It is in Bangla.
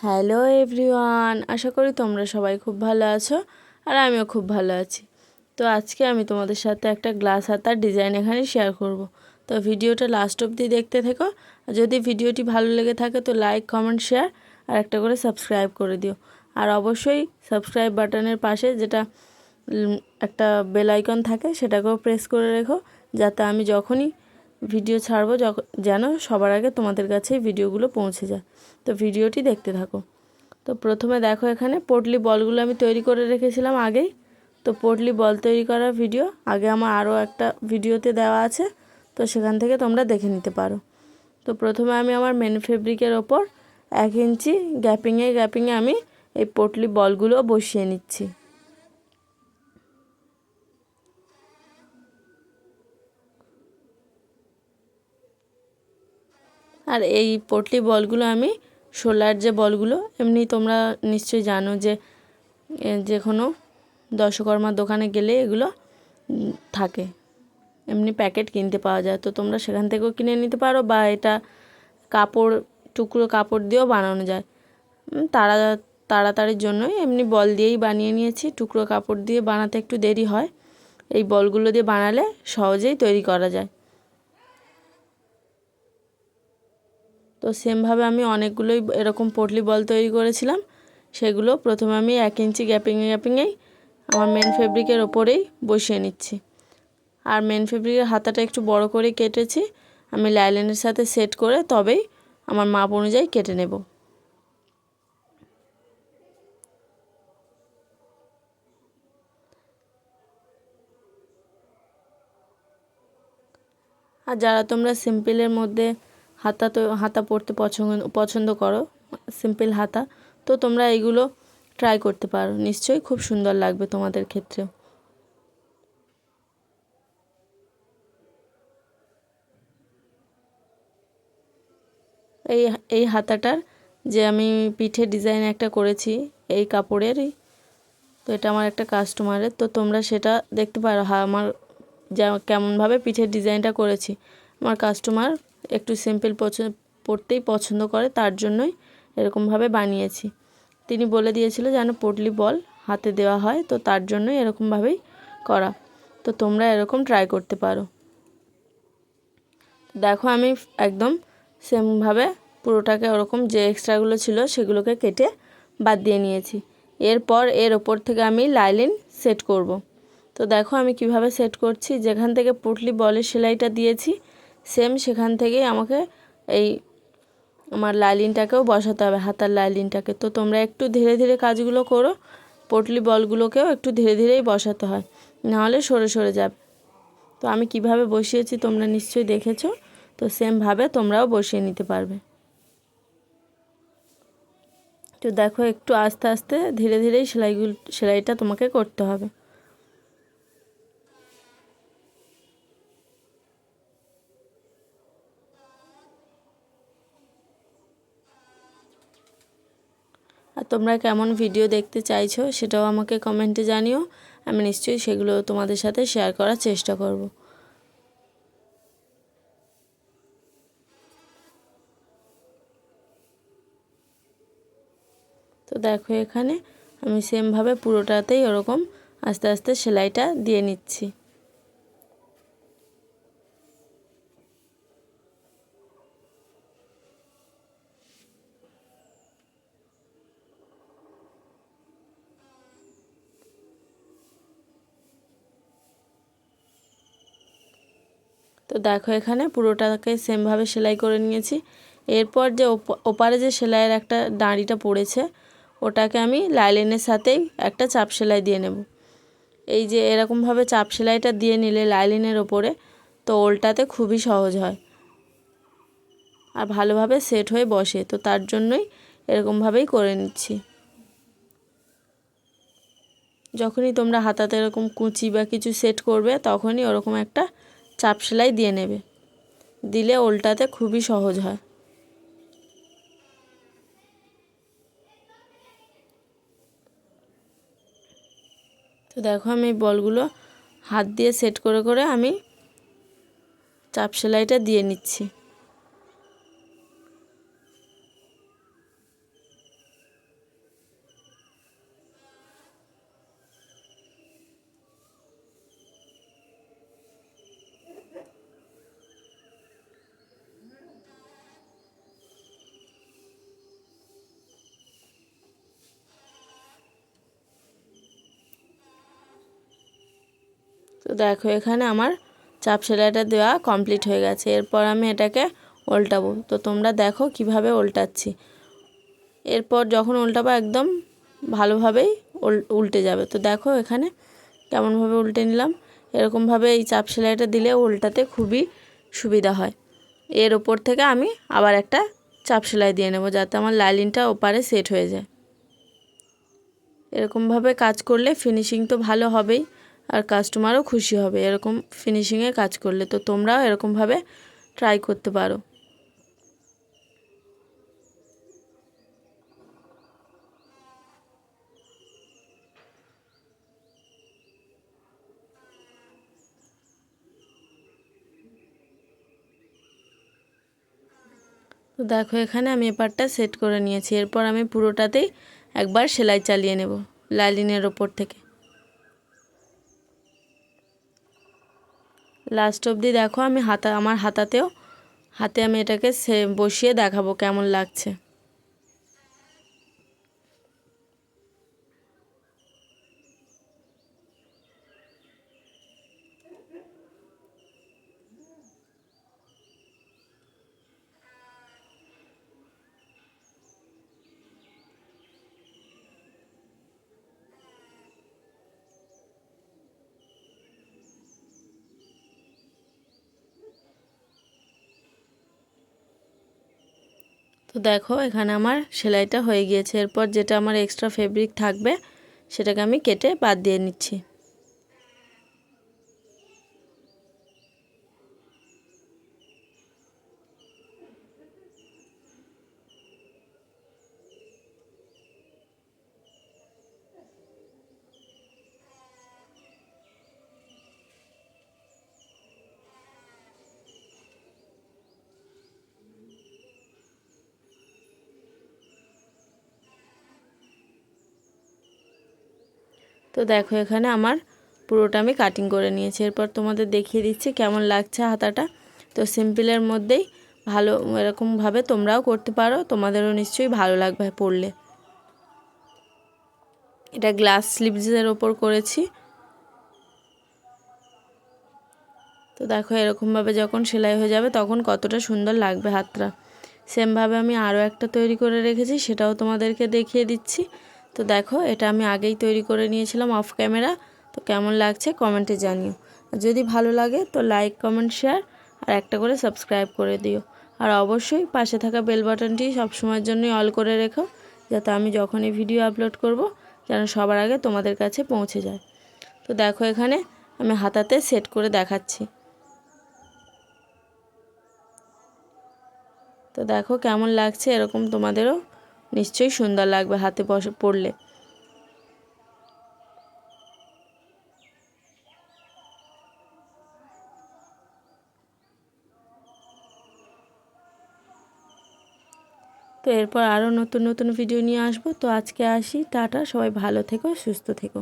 হ্যালো এভরিওয়ান, আশা করি তোমরা সবাই খুব ভালো আছো আর আমিও খুব ভালো আছি। তো আজকে আমি তোমাদের সাথে একটা গ্লাস হাতার ডিজাইন এখানে শেয়ার করব। তো ভিডিওটা লাস্ট অবধি দেখতে থেকো। আর যদি ভিডিওটি ভালো লেগে থাকে তো লাইক কমেন্ট শেয়ার আর একটা করে সাবস্ক্রাইব করে দিও। আর অবশ্যই সাবস্ক্রাইব বাটনের পাশে যেটা একটা বেল আইকন থাকে সেটাকেও প্রেস করে রেখো। যাতে আমি যখনই ভিডিও ছাড়বো যেন সবার আগে তোমাদের কাছে ভিডিওগুলো পৌঁছে যায়। তো ভিডিওটি দেখতে থাকো। তো প্রথমে দেখো এখানে পটলি বলগুলো আমি তৈরি করে রেখেছিলাম আগেই। তো পটলি বল তৈরি করার ভিডিও, আগে আমার আরও একটা ভিডিওতে দেওয়া আছে, তো সেখান থেকে তোমরা দেখে নিতে পারো। তো প্রথমে আমি আমার মেন ফেব্রিকের ওপর এক ইঞ্চি গ্যাপিংয়ে গ্যাপিংয়ে আমি এই পটলি বলগুলো বসিয়ে নিচ্ছি। আর এই পটলি বলগুলো আমি সোলার যে বলগুলো, এমনি তোমরা নিশ্চয়ই জানো যে যে কোনো দশকর্মার দোকানে গেলে এগুলো থাকে। এমনি প্যাকেট কিনতে পাওয়া যায়। তো তোমরা সেখান থেকেও কিনে নিতে পারো বা এটা কাপড়, টুকরো কাপড় দিয়েও বানানো যায়। তাড়া, তাড়াতাড়ির জন্যই এমনি বল দিয়েই বানিয়ে নিয়েছি। টুকরো কাপড় দিয়ে বানাতে একটু দেরি হয়। এই বলগুলো দিয়ে বানালে সহজেই তৈরি করা যায়। তো সেমভাবে আমি অনেকগুলোই এরকম পটলি বল তৈরি করেছিলাম। সেগুলো প্রথমে আমি এক ইঞ্চি গ্যাপিংয়ে গ্যাপিংয়েই আমার মেন ফেব্রিকের ওপরেই বসিয়ে নিচ্ছি। আর মেন ফেব্রিকের হাতাটা একটু বড় করে কেটেছি। আমি লাইলেনের সাথে সেট করে তবেই আমার মাপ অনুযায়ী কেটে নেব। আর যারা তোমরা সিম্পলের মধ্যে হাতা তো, হাতা পরতে পছন্দ পছন্দ করো সিম্পল হাতা। তো তোমরা এইগুলো ট্রাই করতে পারো। নিশ্চয়ই খুব সুন্দর লাগবে তোমাদের ক্ষেত্রেও। এই এই হাতাটার যে আমি পিঠে ডিজাইন একটা করেছি, এই কাপড়েরই, তো এটা আমার একটা কাস্টমারের তো তোমরা সেটা দেখতে পারো। আমার যা, কেমনভাবে পিঠের ডিজাইনটা করেছি, আমার কাস্টমার একটু সিম্পল পছন্দ পড়তেই পছন্দ করে, তার জন্যই এরকমভাবে বানিয়েছি। তিনি বলে দিয়েছিল যেন পটলি বল হাতে দেওয়া হয়, তো তার জন্যই এরকমভাবেই করা। তো তোমরা এরকম ট্রাই করতে পারো। দেখো আমি একদম সেমভাবে পুরোটাকে ওরকম যে এক্সট্রাগুলো ছিল সেগুলোকে কেটে বাদ দিয়ে নিয়েছি। এরপর এর ওপর থেকে আমি লাইলিন সেট করব। তো দেখো আমি কীভাবে সেট করছি। যেখান থেকে পুটলি বলের সেলাইটা দিয়েছি সেম সেখান থেকেই আমাকে এই আমার লাইলিনটাকেও বসাতে হবে, হাতার লাইলিনটাকে। তো তোমরা একটু ধীরে ধীরে কাজগুলো করো, পটলি বলগুলোকেও একটু ধীরে ধীরেই বসাতে হয়, নাহলে সরে সরে যাবে। তো আমি কীভাবে বসিয়েছি তোমরা নিশ্চয়ই দেখেছ, তো সেমভাবে তোমরাও বসিয়ে নিতে পারবে। তো দেখো একটু আস্তে আস্তে ধীরে ধীরেই সেলাইগুলো, সেলাইটা তোমাকে করতে হবে। তোমরা কেমন ভিডিও দেখতে চাইছো সেটাও আমাকে কমেন্টে জানিও। আমি নিশ্চয়ই সেগুলো তোমাদের সাথে শেয়ার করার চেষ্টা করব। তো দেখো এখানে আমি সেমভাবে পুরোটাতেই ওরকম আস্তে আস্তে সেলাইটা দিয়ে নিচ্ছি। তো দেখো এখানে পুরোটাকে সেমভাবে সেলাই করে নিয়েছি। এরপর যে ওপারে যে সেলাইয়ের একটা দাঁড়িটা পড়েছে, ওটাকে আমি লাইলেনের সাথেই একটা চাপ সেলাই দিয়ে নেব। এই যে এরকমভাবে চাপ সেলাইটা দিয়ে নিলে লাইলিনের ওপরে, তো ওলটাতে খুবই সহজ হয় আর ভালোভাবে সেট হয়ে বসে, তো তার জন্যই এরকমভাবেই করে নিচ্ছি। যখনই তোমরা হাতাতে এরকম কুচি বা কিছু সেট করবে, তখনই ওরকম একটা চাপ সেলাই দিয়ে নেবে। দিলে ওলটাতে খুবই সহজ হয়। তো দেখো আমি বলগুলো হাত দিয়ে সেট করে করে আমি চাপ সেলাইটা দিয়ে নিচ্ছি। তো দেখো, এখানে আমার চাপ সেলাইটা দেওয়া কমপ্লিট হয়ে গেছে। এরপর আমি এটাকে উল্টাবো তো তোমরা দেখো কীভাবে উল্টাচ্ছি এরপর যখন উল্টাবো একদম ভালোভাবেই উল্টে যাবে। তো দেখো, এখানে কেমনভাবে উল্টে নিলাম। এরকমভাবে এই চাপ সেলাইটা দিলে উল্টাতে খুবই সুবিধা হয়। এর ওপর থেকে আমি আবার একটা চাপ সেলাই দিয়ে নেব, যাতে আমার লাইলিনটা ওপারে সেট হয়ে যায়। এরকমভাবে কাজ করলে ফিনিশিং তো ভালো হবেই। আর কাস্টমারও খুশি হবে, এরকম ফিনিশিংয়ে কাজ করলে। তো তোমরাও এরকমভাবে ট্রাই করতে পারো। তো দেখো, এখানে আমি এপারটা সেট করে নিয়েছি। এরপর আমি পুরোটাতেই একবার সেলাই চালিয়ে নেব লাইলিনের ওপর থেকে। লাস্ট অবধি দেখো, আমি হাতা, আমার হাতাতেও, হাতে আমি এটাকে সে, বসিয়ে দেখাবো কেমন লাগছে। তো দেখো, এখানে আমার সেলাইটা হয়ে গিয়েছে। এরপর যেটা আমার এক্সট্রা ফেব্রিক থাকবে, সেটাকে আমি কেটে বাদ দিয়ে নিচ্ছি। তো দেখো এখানে আমার পুরোটা আমি কাটিং করে নিয়েছি। এরপর তোমাদের দেখিয়ে দিচ্ছি কেমন লাগছে হাতাটা। তো সিম্পলের মধ্যেই ভালো এরকমভাবে তোমরাও করতে পারো, তোমাদেরও নিশ্চয়ই ভালো লাগবে পড়লে। এটা গ্লাস স্লিভসের ওপর করেছি। তো দেখো এরকমভাবে যখন সেলাই হয়ে যাবে তখন কতটা সুন্দর লাগবে হাতটা। সেমভাবে আমি আরও একটা তৈরি করে রেখেছি, সেটাও তোমাদেরকে দেখিয়ে দিচ্ছি। তো দেখো, এটা আমি আগেই তৈরি করে নিয়েছিলাম অফ ক্যামেরা তো কেমন লাগছে কমেন্টে জানিও। যদি ভালো লাগে, তো লাইক কমেন্ট শেয়ার আর একটা করে সাবস্ক্রাইব করে দিও। আর অবশ্যই পাশে থাকা বেল বাটনটি সবসময়ের জন্যই অল করে রেখো, যাতে আমি যখনই ভিডিও আপলোড করব, যেন সবার আগে তোমাদের কাছে পৌঁছে যায়। তো দেখো এখানে আমি হাতাতে সেট করে দেখাচ্ছি। তো দেখো কেমন লাগছে এরকম তোমাদেরও। নিশ্চয়ই সুন্দর লাগবে হাতে বসে, পড়লে। তো এরপর আরও নতুন নতুন ভিডিও নিয়ে আসব। তো আজকে আসি, টাটা, সবাই ভালো থেকো, সুস্থ থেকো।